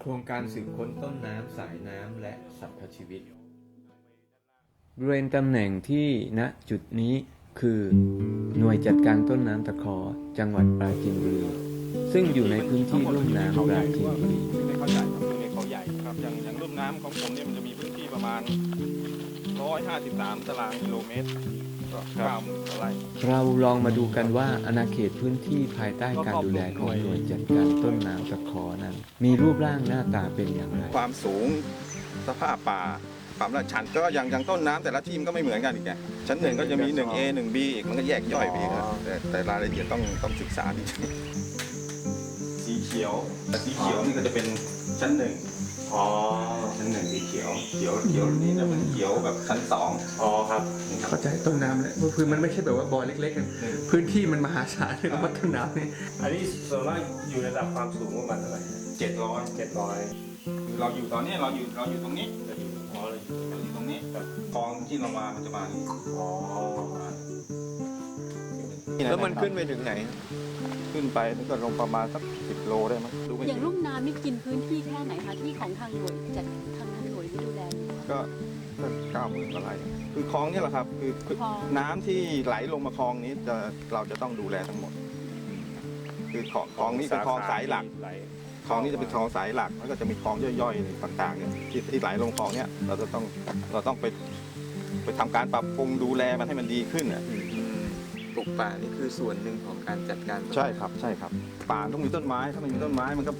โครงการสืบค้นต้นน้ำสายน้ำและสรรพชีวิต บริเวณตำแหน่งที่ณจุดนี้คือ หน่วยจัดการต้นน้ำตะคอจังหวัดปราจีนบุรีซึ่งอยู่ในพื้นที่ลุ่มน้ำปราจีนบุรีอยู่ในเขาใหญ่ครับอยู่ในเขาใหญ่ครับอย่างอย่างลุ่มน้ำของผมเนี่ยมันจะมีพื้นที่ประมาณ 153 ตารางกิโลเมตร ก็เก้าหมื่นกว่าไร่เราลองมาดูกันว่าอาณาเขตพื้นที่ภายใต้การดูแลของหน่วยจัดการต้นน้ำตะคอนั้น มีรูปร่างหน้าตาเป็นอย่างไร ความสูงสภาพป่าความละชันก็อย่างอย่างต้นน้ำแต่ละที่มันก็ไม่เหมือนกันอีกไงชั้นหนึ่งก็จะมี 1A 1B อีกมันก็แยกย่อยไปอีกครับแต่แต่รายละเอียดต้องต้องศึกษาดีสีเขียวแต่สีเขียวนี่ก็จะเป็นชั้นหนึ่ง อ๋อ ชั้นหนึ่งสีเขียว เขียวเขียวนี่จะเป็นเขียวแบบชั้นสองอ๋อครับ เข้าใจต้นน้ำแล้วคือมันไม่ใช่แบบว่าบ่อเล็กๆกันพื้นที่มันมหาศาลเลยว่าต้นน้ำนี่อันนี้ส่วนมากอยู่ระดับความสูงประมาณเท่าไหร่เจ็ดร้อยเจ็ดร้อยคือเราอยู่ตอนนี้เราอยู่เราอยู่ตรงนี้อ๋อเลยเราอยู่ตรงนี้คลองที่เรามามันจะมานี่อ๋อแล้วมันขึ้นไปถึงไหน ขึ้นไปนี่ก็ลงประมาณสักสิบ โลได้มั้งดูไม่อย่างถึง ลุ่มน้ำนี่กินพื้นที่แค่ไหนคะที่ของทางหน่วยจัดทางทางหน่วยที่ดูแลอยู่อะ ก็เก้าหมื่นกว่าไร่คือคลองนี่แหละครับ คือคือคลอง น้ำที่ไหลลงมาคลองนี้จะเราจะต้องดูแลทั้งหมด คือคลองคลองนี้เป็นคลองสายหลัก ไหลคลองนี้จะเป็นคลองสายหลักแล้วก็จะมีคลองย่อยๆต่างๆเนี่ยที่ที่ไหลลงคลองเนี้ยเราจะต้องเราต้องไป ไปทำการปรับปรุงดูแลมันให้มันดีขึ้นอะ ปลูกป่านี่คือส่วนหนึ่งของการจัดการต้นใช่ครับใช่ครับ ป่าต้องมีต้นไม้ถ้าไม่มีต้นไม้มันก็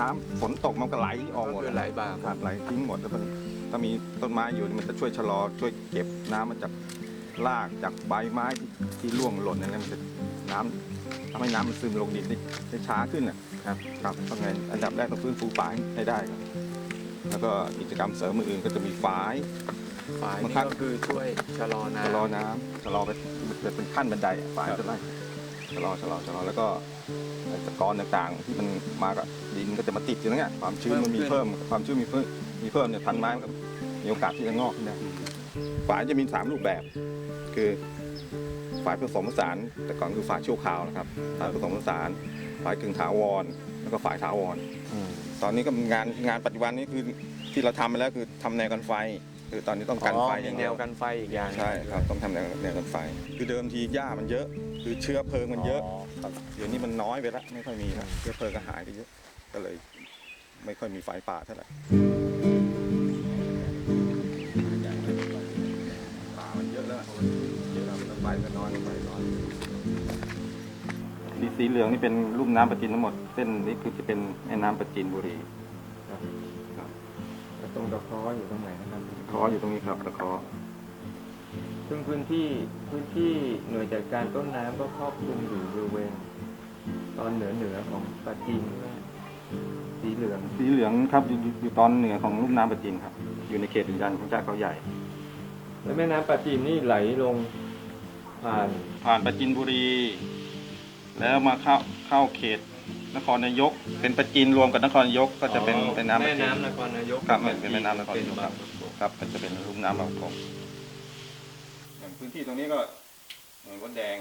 น้ำฝนตกมันก็ไหลออกหมดก็คือไหลบ่าครับไหลทิ้งหมดแล้วมันถ้ามีต้นไม้อยู่นี่มันจะช่วยชะลอ ช่วยเก็บน้ำมันจากรากจากใบไม้ที่ที่ร่วงหล่นนั่นแหละมันจะน้ำทำให้น้ำมันซึมลงดินได้ได้ช้าขึ้นนะครับครับเพราะงั้นอันดับแรกต้องฟื้นฟูป่าให้ได้ครับแล้วก็กิจกรรมเสริมอื่นๆก็จะมีฝายฝ่ายบางนี่ครั้งก็คือช่วยชะลอน้ำชะลอน้ำชะลอไป เป็นขั้นบันไดอะฝายจะไล่ชะลอชะลอชะลอแล้วก็ไอ้ตะกอนต่างๆ ที่มันมากับดินก็จะมาติดอยู่ตรงเนี้ยความชื้นมันมีเพิ่ม ความชื้นมีเพิ่มมีเพิ่มเนี่ยพันไม้มันก็มีโอกาสที่จะงอกขึ้นได้ฝายจะมีสามรูปแบบ คือฝายผสมผสาน แต่ก่อนคือฝายชั่วคราวนะครับฝายผสมผสานฝายกึ่งถาวร แล้วก็ฝายถาวรตอนนี้ก็งานงานปัจจุบันนี้คือที่เราทำไปแล้วคือทำแนวกันไฟ คือตอนนี้ต้องกันไฟอย่างแนเดียววกันไฟอีกอย่างใช่ครับต้องทำแนวแนวกันไฟ คือเดิมทีหญ้ามันเยอะ คือเชื้อเพลิงมันเยอะครับเดี๋ยวนี้มันน้อยไปแล้วไม่ค่อยมีแล้วเชื้อเพลิงก็หายไปเยอะก็เลยไม่ค่อยมีไฟป่าเท่าไหร่ป่ามันเยอะแล้วเยอะแล้วไฟก็น้อยไฟน้อยสีสีเหลืองนี่เป็นลุ่มน้ำประจินทั้งหมด เส้นนี้คือจะเป็นแม่น้ำประจินบุรี ตรงตะคออยู่ตรงไหนนะครับคออยู่ตรงนี้ครับตะคอซึ่งพื้นที่พื้นที่หน่วยจัดการต้นน้ำก็ครอบคลุมอยู่บริเวณตอนเหนือเหนือของปราจีนใช่ไหมสีเหลืองสีเหลืองครับอยู่อยู่อยู่ตอนเหนือของลุ่มน้ำประจินครับ อยู่ในเขตอุทยานของเจ้าเขาใหญ่ แล้วแม่น้ำปราจีนนี่ไหลลงผ่านผ่านประจินบุรี แล้วมาเข้าเข้าเขต นครนายก เป็นประจินรวมกับนครนายกก็จะเป็นเป็นน้ำประแม่จินน้ำนครนายกครับเป็นเป็นแม่น้ำนครนายกเป็ครับครับมันจะเป็นลุ่มน้ำบางกอกอย่างพื้นที่ตรงนี้ก็เหมือนวัดแดง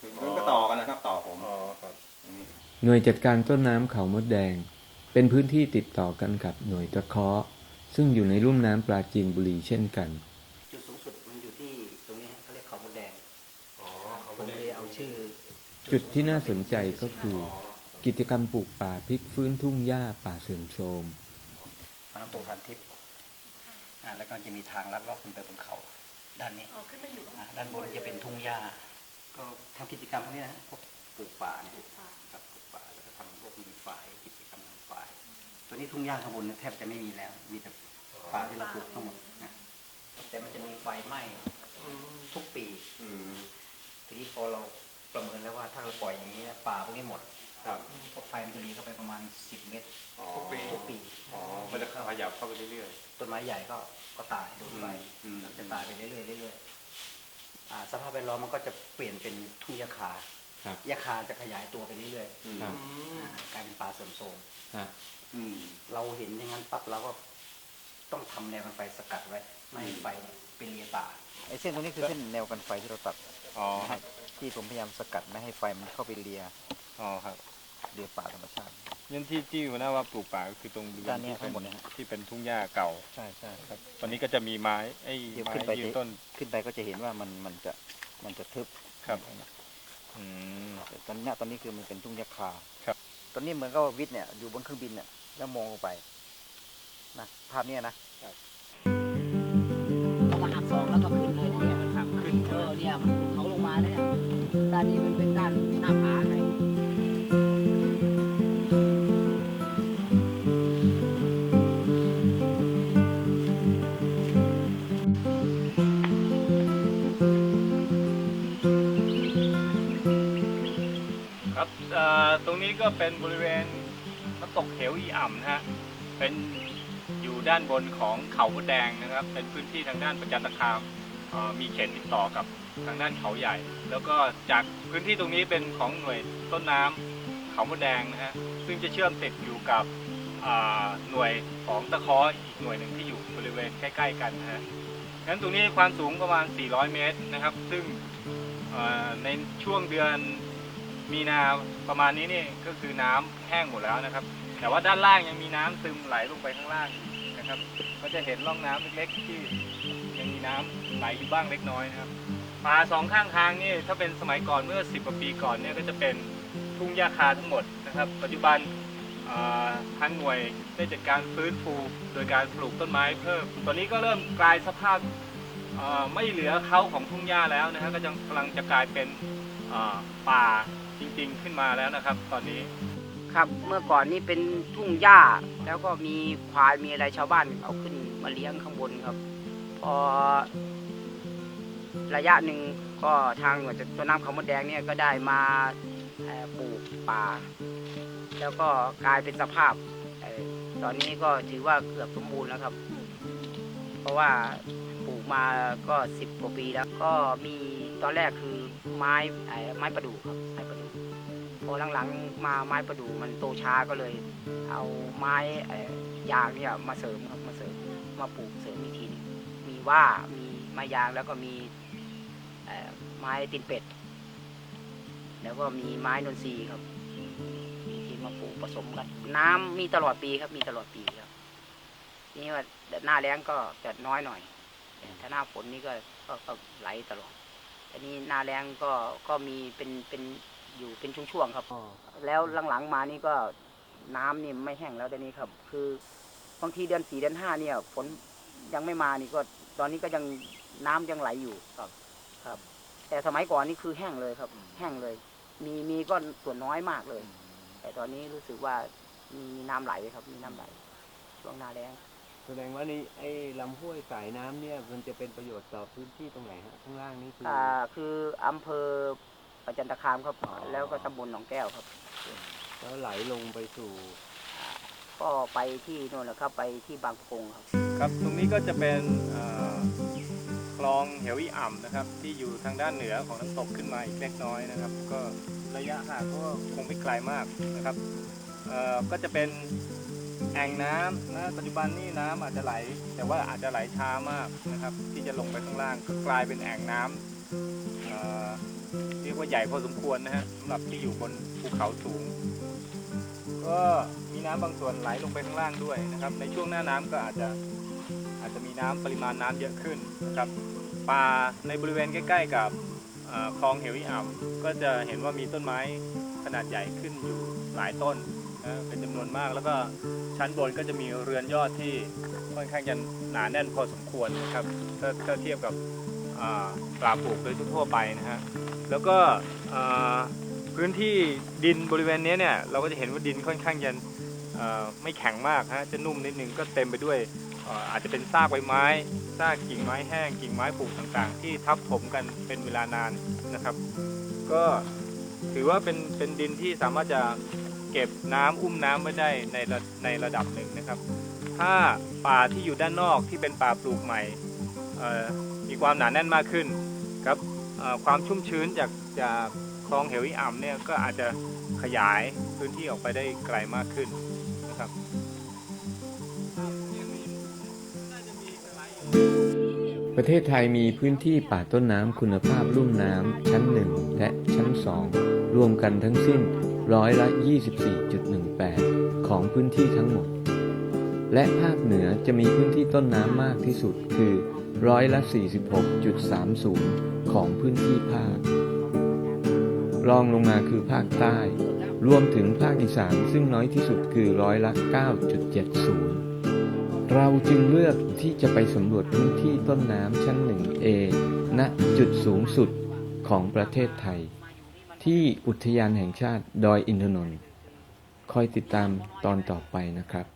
คือมันก็ต่อกันนะครับ ต่อผมอ๋อครับหน่วยจัดการต้นน้ำเขามดแดง เป็นพื้นที่ติดต่อกันกับหน่วยตะเคาะซึ่งอยู่ในลุ่มน้ำปราจีนบุรีเช่นกัน จุดสูงสุดมันอยู่ที่ตรงนี้ฮะเขาเรียกเขามดแดงผมเลยเอาชื่อ จุดที่น่าสนใจก็คือ กิจกรรมปลูกป่าพลิกฟื้นทุ่งหญ้าป่าเสื่อมโทรมพระน้ำตกพันทิพย์อ่าแล้วก็จะมีทางลัดเลาะขึ้นไปบนเขา ด้านนี้อ่าด้านบนจะเป็นทุ่งหญ้า ก็ทำกิจกรรมพวกนี้นะฮะพวกปลูกป่าเนี่ยครับปลูกป่าแล้วก็ทำพวกมีฝ่ายกิจกรรมทางฝ่าย ตัวนี้ทุ่งหญ้าข้างบนเนี่ยแทบจะไม่มีแล้ว มีแต่ป่าที่เราปลูกทั้งหมดนะแต่มันจะมีไฟไหม้ทุกปีทีนี้พอเราประเมินแล้วว่าถ้าเราปล่อยอย่างนี้นะป่าพวกนี้หมด ครับพอไฟมันจะหนีเข้าไปประมาณ 10 เมตรอ๋อทุกปีทุกปีอ๋อมันจะขยับเข้าไปเรื่อยต้นไม้ใหญ่ก็ก็ตายโดนไฟอืมจะตายไปเรื่อยๆเรื่อยๆอ่าสภาพแวดล้อมมันก็จะเปลี่ยนเป็นทุ่งหญ้าคาครับหญ้าคาจะขยายตัวไปเรื่อยๆอืมครับๆอ่ากลายเป็นป่าเสื่อมโทรมอืมเราเห็นอย่างนั้นปั๊บเราก็ต้องทำแนวกันไฟสกัดไว้ไม่ให้ไฟไปเลียป่าไอ้เส้นตรงนี้คือเส้นแนวกันไฟที่เราตัดอ๋อครับที่ผมพยายามสกัดไม่ให้ไฟมันเข้าไปเลียอ๋อครับ เลียป่าธรรมชาติยันที่ที่หัวหน้าว่าปลูกป่าก็คือตรงบริเวณด้านเนี้ยที่เป็ทั้นงหมดเนี่ยฮะ ที่เป็นทุ่งหญ้าเก่าใช่ใช่ ครับตอนนี้ก็จะมีไม้ไอ้เดี๋ยวไม้ขึ้นไปยืนที่ต้น ขึ้นไปก็จะเห็นว่ามันมันจะมันจะทึบครับ อืม แต่ตอนเนี้ยตอนนี้คือมันเป็นทุ่งหญ้าคาครับ ตอนนี้เหมือนกับว่าวิทย์เนี่ยอยู่บนเครื่องบินเนี่ยแล้วมองลงไปนะภาพเนี้ยนะเอามาหักซองแล้วก็ขึ้นเลยเนี่ยมันหักขึ้นเออเนี่ยมันเขาลงมาเนี่ยด้านนี้มันเป็นด้านหน้าผาไง เป็นบริเวณน้ำตกเหวอีอ่ำนะฮะ เป็นอยู่ด้านบนของเขามดแดงนะครับ เป็นพื้นที่ทางด้านประจันตคามมีเขตติดต่อกับทางด้านเขาใหญ่ แล้วก็จากพื้นที่ตรงนี้เป็นของหน่วยต้นน้ำเขามดแดงนะฮะ ซึ่งจะเชื่อมติดอยู่กับหน่วยของตะคออีกหน่วยหนึ่งที่อยู่บริเวณใกล้ ๆ กันนะฮะงั้นตรงนี้ความสูงประมาณ 400 เมตรนะครับ ซึ่งในช่วงเดือน มีนาประมาณนี้นี่ก็คือน้ำแห้งหมดแล้วนะครับ แต่ว่าด้านล่างยังมีน้ำซึมไหลลงไปข้างล่างนะครับ ก็จะเห็นร่องน้ำเล็กๆที่ยังมีน้ำไหลอยู่บ้างเล็กน้อยนะครับป่าสองข้างทางนี่ถ้าเป็นสมัยก่อนเมื่อ10กว่าปีก่อนเนี่ยก็จะเป็นทุ่งหญ้าคาทั้งหมดนะครับ ปัจจุบันทางหน่วยได้จัดการฟื้นฟูโดยการปลูกต้นไม้เพิ่ม ตอนนี้ก็เริ่มกลายสภาพไม่เหลือเขาของทุ่งหญ้าแล้วนะครับก็กำลังจะกลายเป็นป่า จริง ๆ ขึ้นมาแล้วนะครับ ตอนนี้ครับ เมื่อก่อนนี่เป็นทุ่งหญ้า แล้วก็มีควายมีอะไรชาวบ้านเอาขึ้นมาเลี้ยงข้างบนครับ พอ ระยะหนึ่งก็ทางหน่วยต้นน้ำเขามดแดงเนี่ยก็ได้มาเอ่อปลูกป่า แล้วก็กลายเป็นสภาพเอ่อตอนนี้ก็ถือว่าเกือบสมบูรณ์แล้วครับ เพราะว่าปลูกมาก็สิบกว่าปีแล้วก็มีตอนแรกคือ ไม้เอ่อไม้ประดู่ครับไม้ประดู่พอหลังๆมาไม้ประดู่มันโตช้าก็เลย เอาไม้ยางเนี่ยมาเสริมครับมาเสริมมาปลูกเสริมอีกทีนึงมีว่ามีไม้ยางแล้วก็มีไม้ตีนเป็ด แล้วก็มีไม้นนทรีครับที่มาปลูกผสมกัน น้ำมีตลอดปีครับ มีตลอดปีครับนี่ว่าหน้าแล้งก็จะน้อยหน่อยแต่ถ้าหน้าฝนนี่ก็ก็ไหลตลอด อันนี้หน้าแล้งก็ก็มีเป็นเป็นอยู่เป็นช่วงๆครับ แล้วหลังๆมานี่ก็น้ำนี่ไม่แห้งแล้วเดี๋ยวนี้ครับ คือบางทีเดือนสี่เดือนห้าเนี่ยฝนยังไม่มานี่ก็ตอนนี้ก็ยังน้ำยังไหลอยู่ครับครับ แต่สมัยก่อนนี่คือแห้งเลยครับ แห้งเลย มีมีก็ส่วนน้อยมากเลย แต่ตอนนี้รู้สึกว่ามีน้ำไหลครับ มีน้ำไหลช่วงหน้าแล้ง แสดงว่านี่ไอ้ลำห้วยสายน้ำเนี่ย มันจะเป็นประโยชน์ต่อพื้นที่ตรงไหนฮะข้างล่างนี่คืออ่าคืออำเภอประจันตคามครับ อ๋อ แล้วก็ตำบลหนองแก้วครับ แล้วไหลลงไปสู่ ก็ไปที่โน่นแหละครับไปที่บางประกงครับ ครับตรงนี้ก็จะเป็นเอ่อคลองเหวอีอ่ำนะครับ ที่อยู่ทางด้านเหนือของน้ำตกขึ้นมาอีกเล็กน้อยนะครับ ก็ระยะห่างก็คงไม่ไกลมากนะครับเอ่อก็จะเป็น แอ่งน้ำนะปัจจุบันนี่น้ำอาจจะไหล แต่ว่าอาจจะไหลช้ามากนะครับ ที่จะลงไปข้างล่างก็กลายเป็นแอ่งน้ำเอ่อเรียกว่าใหญ่พอสมควรนะฮะสำหรับที่อยู่บนภูเขาสูง ก็มีน้ำบางส่วนไหลลงไปข้างล่างด้วยนะครับ ในช่วงหน้าน้ำก็อาจจะอาจจะมีน้ำปริมาณน้ำเยอะขึ้นนะครับป่าในบริเวณใกล้ ๆ กับคลองเหวอีอ่ำก็จะเห็นว่ามีต้นไม้ขนาดใหญ่ขึ้นอยู่หลายต้น นะเป็นจำนวนมากแล้วก็ชั้นบนก็จะมีเรือนยอดที่ค่อนข้างจะหนาแน่นพอสมควรนะครับถ้าถ้าเทียบกับอ่าป่าปลูกโดยทั่วๆไปนะฮะแล้วก็อ่าพื้นที่ดินบริเวณนี้เนี่ยเราก็จะเห็นว่าดินค่อนข้างจะเอ่อไม่แข็งมากฮะจะนุ่มนิดนึงก็เต็มไปด้วยเอ่ออาจจะเป็นซากใบไม้ซากกิ่งไม้แห้งกิ่งไม้ปลูกต่างๆ ที่ทับถมกันเป็นเวลานานนะครับ ก็ถือว่าเป็นเป็นดินที่สามารถจะ เก็บน้ำอุ้มน้ำไว้ได้ในระในระดับหนึ่งนะครับ ถ้าป่าที่อยู่ด้านนอกที่เป็นป่าปลูกใหม่มีความหนาแน่นมากขึ้นครับความชุ่มชื้นจากจากคลองเหวอีอ่ำเนี่ยก็อาจจะขยายพื้นที่ออกไปได้ไกลมากขึ้นนะครับประเทศไทยมีพื้นที่ป่าต้นน้ำคุณภาพลุ่มน้ำชั้น 1 และชั้น 2 รวมกันทั้งสิ้น ร้อยละ 24.18 ของพื้นที่ทั้งหมด และภาคเหนือจะมีพื้นที่ต้นน้ำมากที่สุดคือร้อยละ 46.30 ของพื้นที่ภาค รองลงมาคือภาคใต้ รวมถึงภาคอีสานซึ่งน้อยที่สุดคือร้อยละ 9.70 เราจึงเลือกที่จะไปสำรวจพื้นที่ต้นน้ำชั้น 1A ณจุดสูงสุดของประเทศไทย ที่อุทยานแห่งชาติดอยอินทนนท์คอยติดตามตอนต่อไปนะครับ